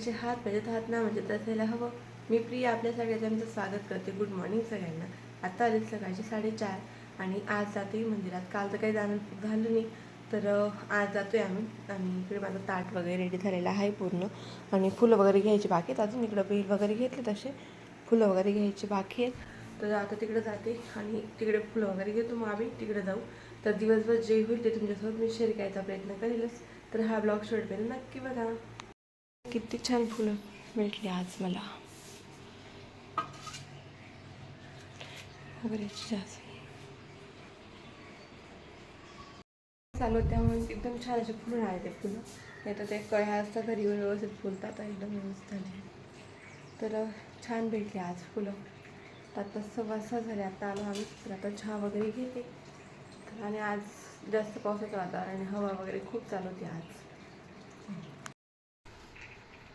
पाहिजे हात पाहिजेत हात ना म्हणजे असायला हवं. मी प्रिया आपल्या सगळ्यांचं स्वागत करते. गुड मॉर्निंग सगळ्यांना. आता आले सकाळचे साडेचार आणि आज जाते मंदिरात. काल तर काही जाणं झालं नाही तर आज जातोय आम्ही. आणि इकडे माझं ताट वगैरे रेडी झालेलं आहे पूर्ण. आणि फुलं वगैरे घ्यायची बाकी आहेत. अजून इकडं बेल वगैरे घेतले तसे फुलं वगैरे घ्यायची बाकी आहेत. तर आता तिकडे जाते आणि तिकडे फुलं वगैरे घेतो मग आम्ही. तिकडे जाऊ. तर दिवसभर जे होईल ते तुमच्यासोबत मी शेअर करायचा प्रयत्न करेलच. तर हा ब्लॉग शेवटपर्यंत नक्की बघा. किती छान फुलं भेटली आज मला. मोगऱ्याची जास्वंद. चालू होत्या एकदम छान असे फुलं राहते ते फुलं. नाही तर ते कळ्या असतात घरी व्यवस्थित फुलतात एकदम व्यवस्थित झाले तर छान भेटली आज फुलं. आता सव्वा सहा झाले आता आलो आम्ही. तर आता चहा वगैरे घेते. आणि आज जास्त पावसाचं वातावरण हवा वगैरे खूप चालू होती आज.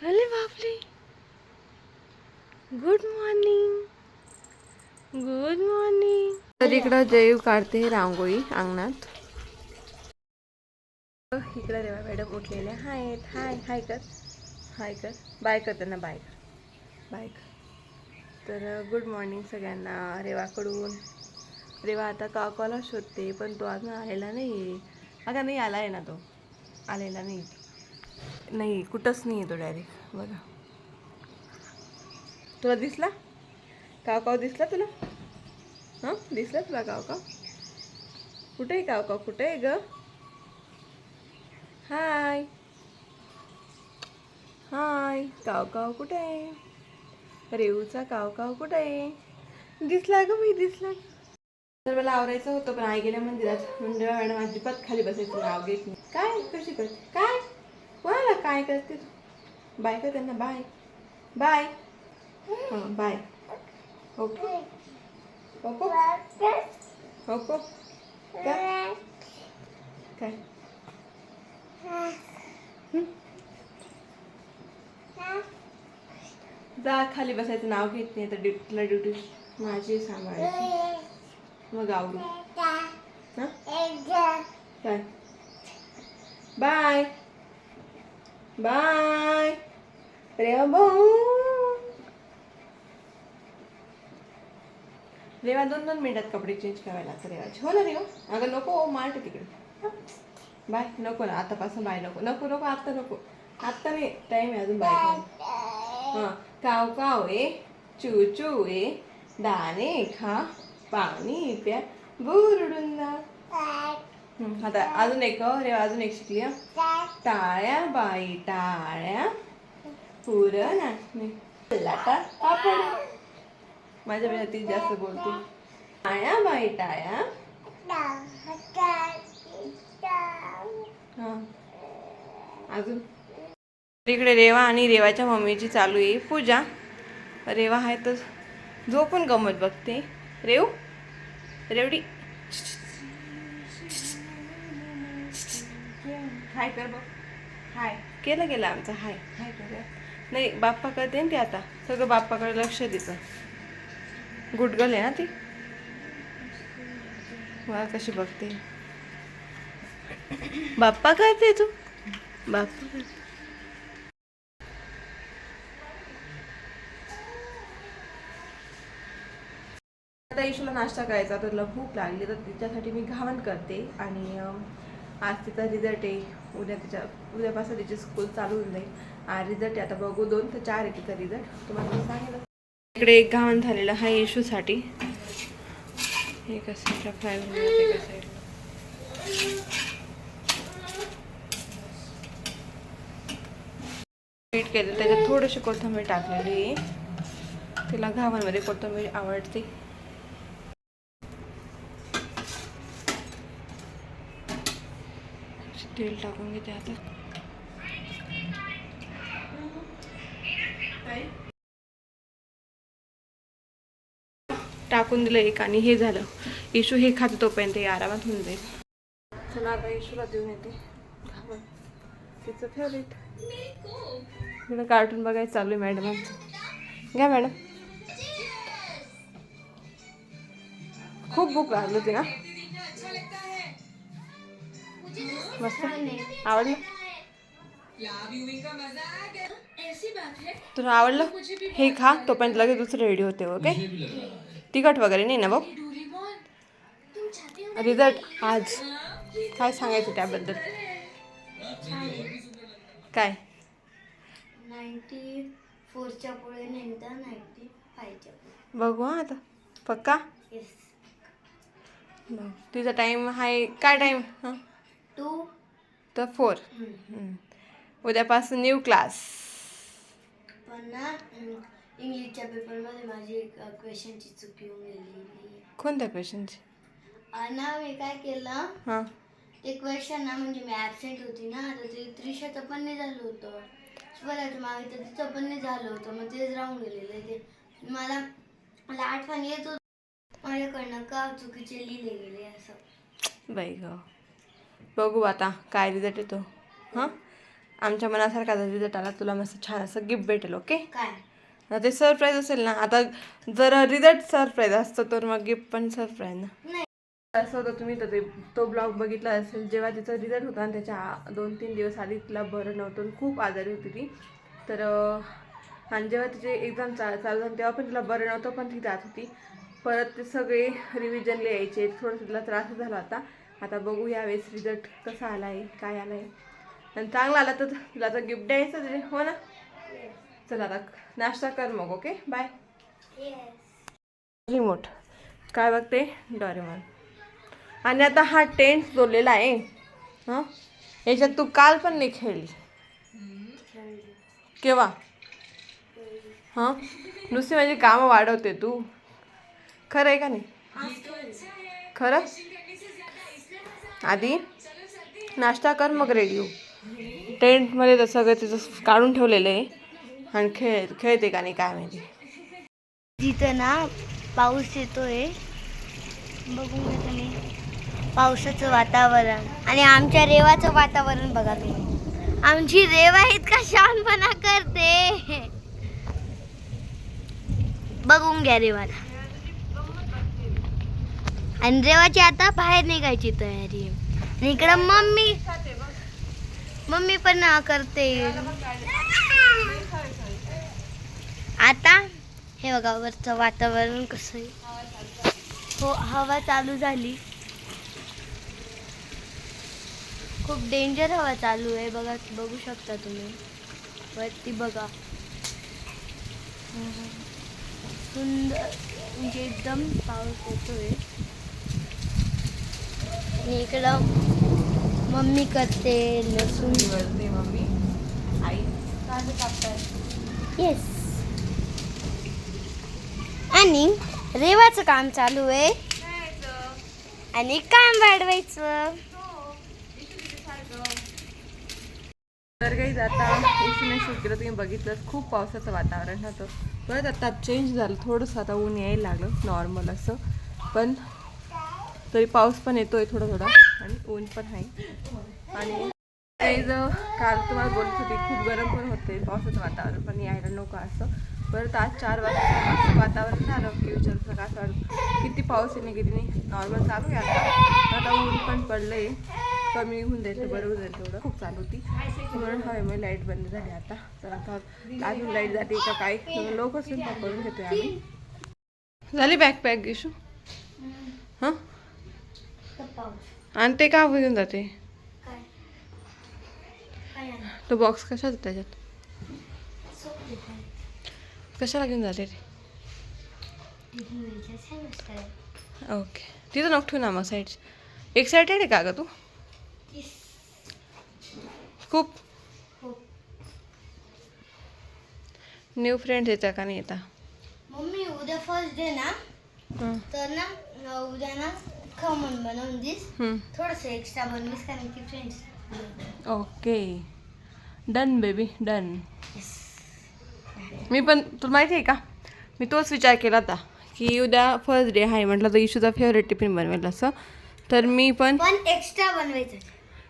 अरे बापरे. गुड मॉर्निंग गुड मॉर्निंग तर इकडं जयू काढते रांगोळी अंगणात. इकडं रेवा मॅडम उठलेले. आहेत हाय हाय कर. हाय कर. बाय कर त्यांना बाय कर. बाय कर. तर गुड मॉर्निंग सगळ्यांना रेवाकडून. रेवा आता काकाला शोधते पण तो अजून आलेला नाही अगं नाही आला आहे ना तो. आलेला नाही नाही कुठंच नाही येतो तो डायरेक्ट बघा. तुला दिसला? काव काव दिसला तुला? हां? दिसला तुला काव काव कुठे आहे काव काव कुठे आहे ग? हाय हाय काव काव कुठे आहे? रेऊचा काव काव कुठे आहे? दिसला ग मी दिसला तर मला आवरायचं होतं पण आई गेल्या मंदिरात. मंडळ मॅडम अजिबात खाली बसायचं नाव घेत नाही. काय? कशी कर काय? कोणाला काय करते तू? बाय कर त्यांना? बाय बाय हां बाय ओके ओको ओको काय काय? जा खाली बसायचं नाव घेत नाही तर ड्युटीला ड्युटी माझी सांभाळायची. मग आवडू हां? काय बाय बाय. रेवा भाऊ. रेवा दोन दोन मिनिटात कपडे चेंज करायला असं रेवाचे हो ना रेवा अगं नको हो, मारते तिकडे. बाय नको ना आतापासून बाय नको. नको नको आत्ता नको. आत्ता नाही टाईम आहे अजून बाय हां काव काव ए चू चू ए दाणे खा पाणी प्या बुरडून आता अजून एक हो, रेवा अजून एक शिकली हं. टाळ्या बाई टाळ्या पुरण नाचणे लाटा पापड माझ्यापेक्षा ती जास्त बोलते टाळ्या बाई टाळ्या अजून इकडे रेवा आणि रेवाच्या मम्मीची चालू आहे पूजा रेवा आहे तर झोपून गमत बघते रेव रेवडी हाय कर बघ. हाय. केलं गेलं आमचं हाय. हाय कर नाही बाप्पा करते ना ती आता. सगळं बाप्पाकडे लक्ष देतं. गुडगल आहे ना ती? वा कशी बघते. बाप्पा करते तू? बाप्पा करते आता इशूला नाश्ता करायचा तर तिला भूक लागली तर तिच्यासाठी मी घावन करते. आणि आज तिचा रिझल्ट आहे. उद्या तिच्या उद्यापासून तिची स्कूल चालू होऊन जाईल. आणि रिझल्ट आहे. आता बघू दोन ते चार आहे तिचा रिझल्ट तुम्हाला मी सांगितलं. इकडे एक घावन झालेलं आहे इशूसाठी एका साईडला फ्राय होऊन एका साईडला पीठ केलं. त्याच्यात थोडीशी कोथिंबीर टाकलेली आहे. तिला घावनमध्ये कोथिंबीर आवडते. तेल टाकून घेते आता. टाकून दिलं एक आणि हे झालं. इशू हे खात तोपर्यंत आरामात होऊन जाईल. चला आता इशूला देऊन येते. तिचं फेवरेट इकडं कार्टून बघायचं चालू आहे मॅडम घ्या मॅडम खूप भूक लागली होती ना? मस्त. आवडलं? तुला आवडलं? हे खा तोपर्यंत लगेच दुसरं रेडी होते ओके तिखट वगैरे नाही ना भाऊ रिझल्ट आज. काय सांगायचं त्याबद्दल? काय? बघू हा आता. पक्का? बघ तुझा टाईम आहे काय टाईम हां? टू तर फोर उद्यापासून न्यू क्लास पण ना इंग्लिशच्या पेपरमध्ये माझी एक क्वेश्चनची चुकी होऊन गेलेली कोणत्या क्वेश्चनची ना मी काय केलं? हां. ते क्वेश्चन ना म्हणजे मी ॲबसेंट होती ना तर ते त्रिशाचं पण नाही झालं होतं. स्वराचं मागे तर तिचं पण नाही झालं होतं मग तेच राहून गेलेलं ते. मला मला आठवण येत होत. माझ्याकडनं का चुकीचे लिहिले गेले असं. बाई ग. बघू आता काय रिझल्ट येतो. हां? आमच्या मनासारखा जर रिझल्ट आला तुला मस्त छान असं गिफ्ट भेटेल ओके ते सरप्राईज असेल ना आता जर रिझल्ट सरप्राईज असतो तर मग गिफ्ट पण सरप्राईज ना. नाही. असं होतं तुम्ही तर ते तो ब्लॉग बघितला असेल जेव्हा तिचा रिझल्ट होता आणि त्याच्या दोन तीन दिवस आधी तिला बरं नव्हतं खूप आजारी होती ती. तर आणि जेव्हा तिचे एक्झाम चा चालू झाली तेव्हा पण तिला बरं नव्हतं पण ती जात होती. परत ते सगळे रिव्हिजनला यायचे थोडं तिला त्रास झाला होता. आता बघू यावेळेस रिझल्ट कसा आला आहे काय आला आहे आणि चांगला आला तर तुला आता गिफ्ट द्यायचं तिथे हो ना? चल आता नाश्ता कर मग ओके बाय रिमोट काय बघते? डॉरेमॉन आणि आता हा टेंट जोडलेला आहे. हां? याच्यात तू काल पण नाही खेळली. केव्हा? हां? नुसती माझी कामं वाढवते तू. खरं आहे का नाही? खरं? आधी नाश्ता कर मग रेडिओ टेंटमध्ये तर सगळं तिचं काढून ठेवलेलं आहे. आणि खेळ खेळते का नाही काय माहिती. तिथं ना पाऊस येतोय बघून घ्या तुम्ही. पावसाचं वातावरण आणि आमच्या रेवाचं वातावरण बघा तुम्ही. आमची रेवा इतका शानपणा करते. बघून घ्या रेवाला. आणि रेवाची आता बाहेर निघायची तयारी. आणि इकडं मम्मी मम्मी पण करते. आता हे बघा वरचं वातावरण कसं आहे. हो हवा चालू झाली. खूप डेंजर हवा चालू आहे. बघा बघू शकता तुम्ही. वरती बघा. सुंदर म्हणजे एकदम पाऊस येतोय. आणि इकडं मम्मी करते लसूण. वरती मम्मी. आई कांदे येस आणि रेवाचं काम चालू आहे. आणि काम वाढवायचं. तर काही आता इशूने शूट केलं तुम्ही बघितलं खूप पावसाचं वातावरण होतं. परत आता चेंज झालं थोडंसं आता ऊन यायला लागलं नॉर्मल असं. पण तरी पाऊस पण येतोय थोडा थोडा. आणि ऊन पण आहे. आणि काही जर काल तुम्हाला बोलत होती खूप गरम पण होते पावसाचं वातावरण पण यायला नको असं. परत आज चार वाजता असं वातावरण झालं की विचारू नका असं वाटलं. किती पाऊस येणे किती नाही. नॉर्मल चालू आहे आता. आता ऊन पण पडलंय. कमी होऊन जायचं बरं होऊन जाईल तेवढं. खूप चालू होती. म्हणून हवे मग लाइट बंद झाली आता. तर आता अजून लाइट जाते का काय? लोक असून करून घेतोय आम्ही. झाली बॅग पॅक घेशू हां? आणि ते का घेऊन जाते? तो बॉक्स आहे त्याच्यात. कशाला घेऊन जाते ते. ओके तिथं नको ठेवू ना मग साईड एक्सायटेड आहे का ग तू. खूप हो. न्यू फ्रेंड्स येतात का नाही येता मम्मी उद्या फर्स्ट डे ना हं. तर ना उद्या ना खमण बनवून दिस हं. थोडंसं एक्स्ट्रा बनवीस कारण की friends okay done baby done मी पण तुला माहिती आहे का? मी तोच विचार केला होता की उद्या फर्स्ट डे आहे म्हटलं तर इशूचा फेवरेट टिफिन बनवेल असं. तर मी पण एक्स्ट्रा बनवायचं.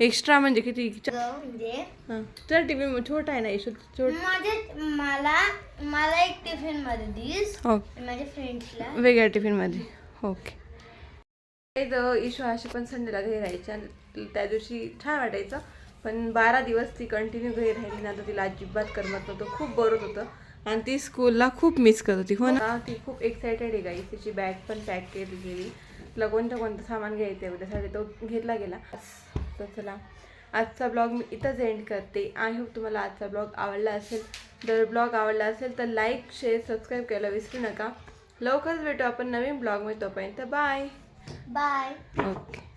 एक्स्ट्रा म्हणजे किती? च- ग, म्हणजे हां. तुझा टिफिन छोटा आहे ना इशू? छोट माझे मला मला एक टिफिनमध्ये दिस. ओके आणि माझ्या फ्रेंड्सला वेगळ्या टिफिनमध्ये ओके. इशू अशी पण संडेला घरी राहायची आणि त्या दिवशी छान वाटायचं. पण बारा दिवस ती कंटिन्यू घरी राहिली ना तर तिला अजिबात करमत नव्हतं. खूप बरं होतं आणि ती स्कूलला खूप मिस करत होती हो ना? ती खूप एक्सायटेड आहे गाई तिची बॅग पण पॅक केली गेली. तिला कोणतं कोणतं सामान घ्यायचं आहे उद्यासाठी तो घेतला गेला. तर चला. आजचा ब्लॉग मी इथंच एंड करते. आय होप तुम्हाला आजचा ब्लॉग आवडला असेल. जर ब्लॉग आवडला असेल तर लाईक शेअर सबस्क्राईब करायला विसरू नका. लवकरच भेटू आपण नवीन ब्लॉगमध्ये तोपर्यंत. Bye bye okay